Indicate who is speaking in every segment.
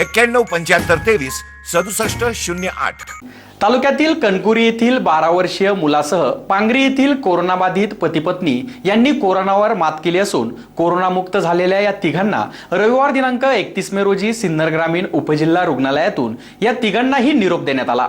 Speaker 1: एक्क्याण्णव पंच्याहत्तर तेवीस सदुसष्ट शून्य आठ.
Speaker 2: तालुक्यातील कणकुरी येथील बारा वर्षीय मुलासह पांगरी येथील कोरोनाबाधित पतीपत्नी यांनी कोरोनावर मात केली असून कोरोनामुक्त झालेल्या या तिघांना रविवार दिनांक एकतीस मे रोजी सिन्नर ग्रामीण उपजिल्हा रुग्णालयातून या तिघांनाही निरोप देण्यात आला.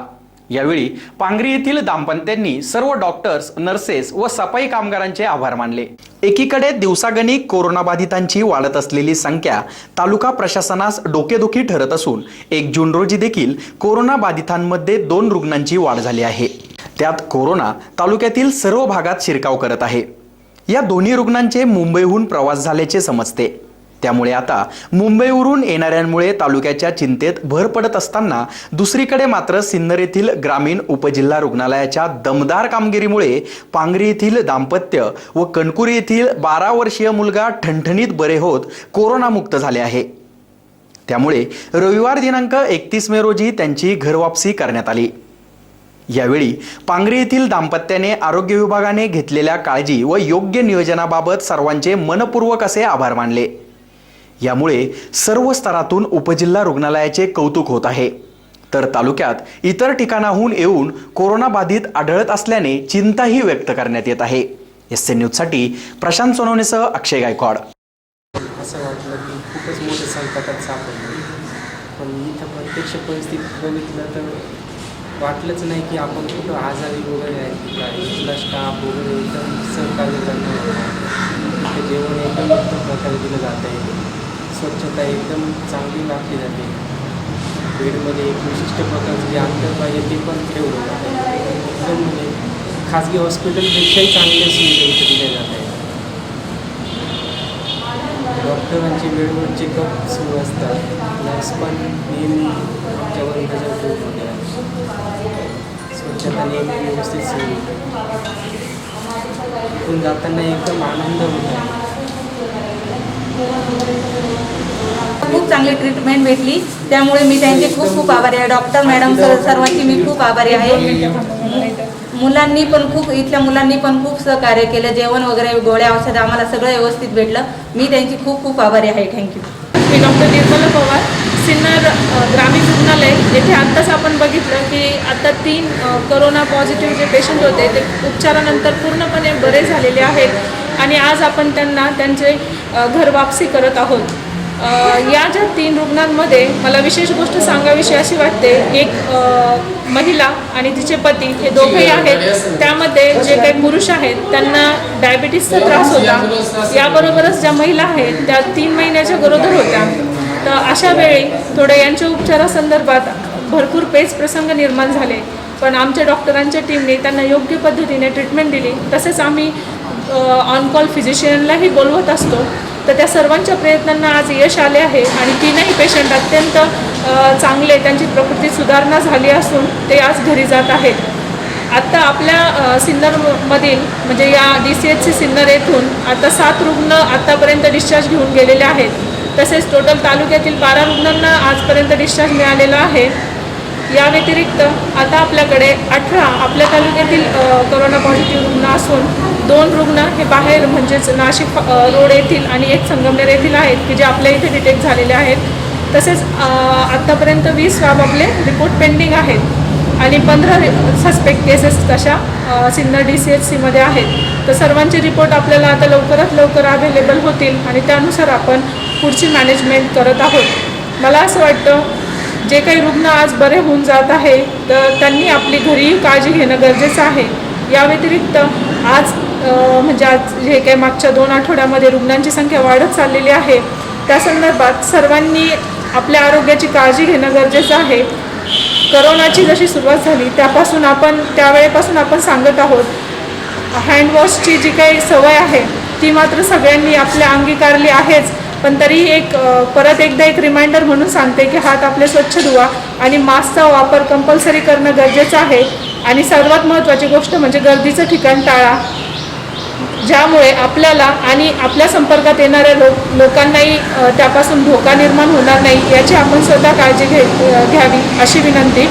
Speaker 2: यावेळी पांगरी येथील दाम्पत्यांनी सर्व डॉक्टर्स नर्सेस व सफाई कामगारांचे आभार मानले. एकीकडे दिवसागणिक कोरोनाबाधितांची वाढत असलेली संख्या तालुका प्रशासनास डोकेदुखी ठरत असून एक जून रोजी देखील कोरोनाबाधितांमध्ये दोन रुग्णांची वाढ झाली आहे. त्यात कोरोना तालुक्यातील सर्व भागात शिरकाव करत आहे. या दोन्ही रुग्णांचे मुंबईहून प्रवास झाल्याचे समजते. त्यामुळे आता मुंबईवरून येणाऱ्यांमुळे तालुक्याच्या चिंतेत भर पडत असताना दुसरीकडे मात्र सिन्नर येथील ग्रामीण उपजिल्हा रुग्णालयाच्या दमदार कामगिरीमुळे पांगरी येथील दाम्पत्य व कणकुरी येथील बारा वर्षीय मुलगा ठणठणीत बरे होत कोरोनामुक्त झाले आहे. त्यामुळे रविवार दिनांक एकतीस मे रोजी त्यांची घरवापसी करण्यात आली. यावेळी पांगरी येथील दाम्पत्याने आरोग्य विभागाने घेतलेल्या काळजी व योग्य नियोजनाबाबत सर्वांचे मनपूर्वक असे आभार मानले. यामुळे सर्व स्तरातून उपजिल्हा रुग्णालयाचे कौतुक होत आहे. तर तालुक्यात इतर ठिकाणाहून येऊन कोरोनाबाधित आढळत असल्याने चिंताही व्यक्त करण्यात येत आहे. एस एन न्यूजसाठी प्रशांत सोनवणेसह अक्षय गायकवाड.
Speaker 3: असं वाटलं की खूपच मोठ्या संकटात सापडलं. पण इथं प्रत्यक्ष परिस्थिती बघितलं तर वाटलंच नाही की आपण कुठं आजारी वगैरे आहे की इथला स्टाफ वगैरे एकदम सहकार्य करणं जेवण एकदम उत्तम प्रकारे दिलं जात आहे स्वच्छता एकदम चांगली राखली जाते. बेडमध्ये एक विशिष्ट प्रकारचं जे अंतर पाहिजे ते पण ठेवलं जातं. एकदम म्हणजे खाजगी हॉस्पिटलपेक्षाही चांगल्या सुविधा इथे दिल्या जात आहेत. डॉक्टरांचे वेळेवर चेकअप सुरू असतात. नर्स पण नेहमी आमच्यावर नजर ठेवून होत्या. स्वच्छता नेहमी व्यवस्थित सुरू होते जाताना एकदम आनंद होत. आहे
Speaker 4: खूप चांगली ट्रीटमेंट भेटली. त्यामुळे मी त्यांचे खूप खूप आभारी आहे. डॉक्टर मॅडम सर सर्वांची मी खूप आभारी आहे. मुलांनी पण खूप इथल्या मुलांनी पण खूप सहकार्य केलं. जेवण वगैरे गोळ्या औषध आम्हाला सगळं व्यवस्थित भेटलं. मी त्यांची खूप खूप आभारी आहे. थँक्यू
Speaker 5: मी डॉक्टर निर्मला पवार सिन्नर ग्रामीण रुग्णालय. येथे आत्ताच आपण बघितलं की आता तीन करोना पॉझिटिव्ह जे पेशंट होते ते उपचारानंतर पूर्णपणे बरे झालेले आहेत. आणि आज आपण त्यांना त्यांचे घर वापसी करत आहोत. या ज्या तीन रुग्णांमध्ये मला विशेष गोष्ट सांगावीशी अशी वाटते एक महिला आणि तिचे पती हे दोघेही आहेत. त्यामध्ये जे काही पुरुष आहेत त्यांना डायबिटीसचा त्रास होता. याबरोबरच ज्या महिला आहेत त्या तीन महिन्याच्या गरोदर होत्या. तर अशा वेळी थोडे यांच्या उपचारासंदर्भात भरपूर पेच प्रसंग निर्माण झाले. पण आमच्या डॉक्टरांच्या टीमने त्यांना योग्य पद्धतीने ट्रीटमेंट दिली. तसेच आम्ही ऑन कॉल फिजिशियनलाही बोलवत असतो. तर त्या सर्वांच्या प्रयत्नांना आज यश आले आहे आणि तीनही पेशंट अत्यंत चांगले त्यांची प्रकृती सुधारणा झाली असून ते आज घरी जात आहेत. आत्ता आपल्या सिन्नरमधील म्हणजे या D C H C Sinnar येथून आता सात रुग्ण आत्तापर्यंत डिस्चार्ज घेऊन गेलेले आहेत. तसेच टोटल तालुक्यातील बारा रुग्णांना आजपर्यंत डिस्चार्ज मिळालेला आहे. या व्यतिरिक्त आता आपल्याकडे अठरा आपल्या तालुक्यातील करोना कोरोना पॉझिटिव्ह रुग्ण असून दोन रुग्ण हे बाहेर म्हणजेच नाशिक रोड येथील आणि एक संगमनेर येथील आहेत की जे आपल्या इथे डिटेक्ट झालेले आहेत. तसेच आत्तापर्यंत वीस स्वाब आपले रिपोर्ट पेंडिंग आहेत आणि पंधरा सस्पेक्ट केसेस तशा सिन्नर डी सी एच सीमध्ये आहेत. तर सर्वांचे रिपोर्ट आपल्याला आता लवकरात लवकर अवेलेबल होतील आणि त्यानुसार आपण पुढची मॅनेजमेंट करत आहोत. मला असं वाटतं जे काही रुग्ण आज बरे होऊन जात आहे तर त्यांनी आपली घरी काळजी घेणं गरजेचं आहे. या व्यतिरिक्त आज म्हणजे आज जे काही मागच्या दोन आठवड्यामध्ये रुग्णांची संख्या वाढत चाललेली आहे त्या संदर्भात सर्वांनी आपल्या आरोग्याची काळजी घेणं गरजेचं आहे. करोनाची जशी सुरुवात झाली त्यापासून आपण त्यावेळेपासून आपण सांगत आहोत हँडवॉशची जी काही सवय आहे ती मात्र सगळ्यांनी आपल्या अंगीकारली आहेच. पण तरी एक परत एकदा एक रिमाइंडर म्हणून सांगते की हात आपले स्वच्छ धुवा आणि मास्कचा वापर कंपल्सरी करणं गरजेचं आहे. आणि सर्वात महत्त्वाची गोष्ट म्हणजे गर्दीचं ठिकाण टाळा. ज्यामुळे आपल्याला आणि आपल्या संपर्कात येणाऱ्या लोक लोकांनाही त्यापासून धोका निर्माण होणार नाही याची आपण स्वतः काळजी घे घ्यावी अशी विनंती.